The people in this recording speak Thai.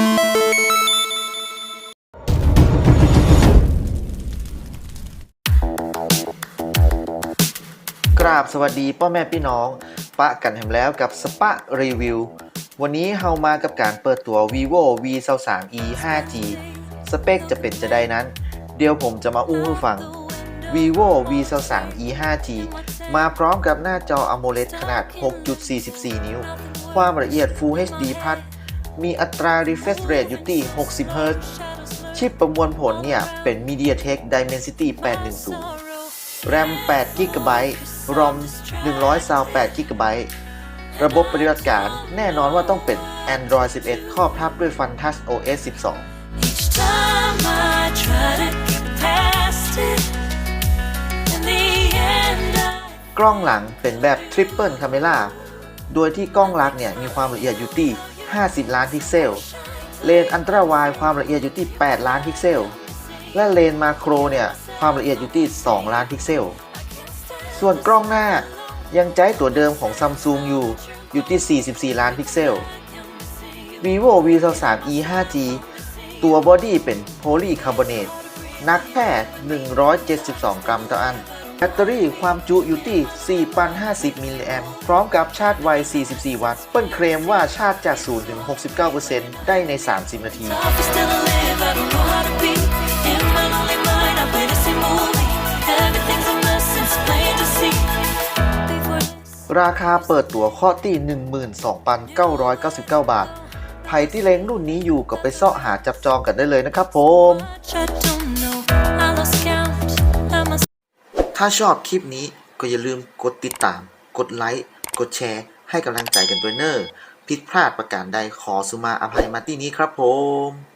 กราบสวัสดีพ่อแม่พี่น้อง ปะกันแหมแล้วกับสปะรีวิว วันนี้เฮามากับการเปิดตัว vivo v 2 3 e 5g สเปคจะเป็นจะได้นั้น เดี๋ยวผมจะมาอู้ให้ฟัง vivo v 2 3 e 5g มาพร้อมกับหน้าจอ AMOLED ขนาด 6.44 นิ้ว ความละเอียด Full HD พัด มีอัตรา refresh rate อยู่ที่ 60 Hz ชิปประมวลผลเนี่ย เป็น MediaTek Dimensity 810แรม8 g b ROM 128 g b ระบบปฏิบัติการแน่นอนว่าต้องเป็น Android 11 ครอบทับด้วย Funtouch OS 12 Each time I try to get past it, in the end I กล้องหลังเป็นแบบ Triple Camera โดยที่กล้องหลักเนี่ย มีความละเอียดอยู่ที่ 50 ล้านพิกเซล เลนอันตราไวด์ความละเอียดอยู่ที่ 8 ล้านพิกเซล และเลนมาโครเนี่ยความละเอียดอยู่ที่ 2 ล้านพิกเซล ส่วนกล้องหน้ายังใช้ตัวเดิมของ Samsung อยู่อยู่ที่ 44 ล้านพิกเซล vivo v 2 3 e 5g ตัวบอดี้เป็นโพลีคาร์บอเนตหนักแค่ 172 กรัมต่ออัน แบตเตอรี่ความจุอยู่ที่ 4,050 มิลลิแอมพร้อมกับชาร์จไว 44 วัตต์ เปิ้ลเคลมว่าชาร์จจาก 0 ถึง 69%ได้ใน 30 นาที tough is still alive. I don't know how to be in my lonely mind. I witness a movie. Everything's a mess. It's plain to see. Before ราคาเปิดตัวข้อที่ 12,999 บาทใครที่เล็งรุ่นนี้อยู่ก็ไปเสาะหาจับจองกันได้เลยนะครับผม ถ้าชอบคลิปนี้ก็อย่าลืมกดติดตาม กดไลค์ กดแชร์ ให้กำลังใจกันด้วยเนอร์ผิดพลาดประการใดขอสุมาอภัยมาที่นี้ครับผม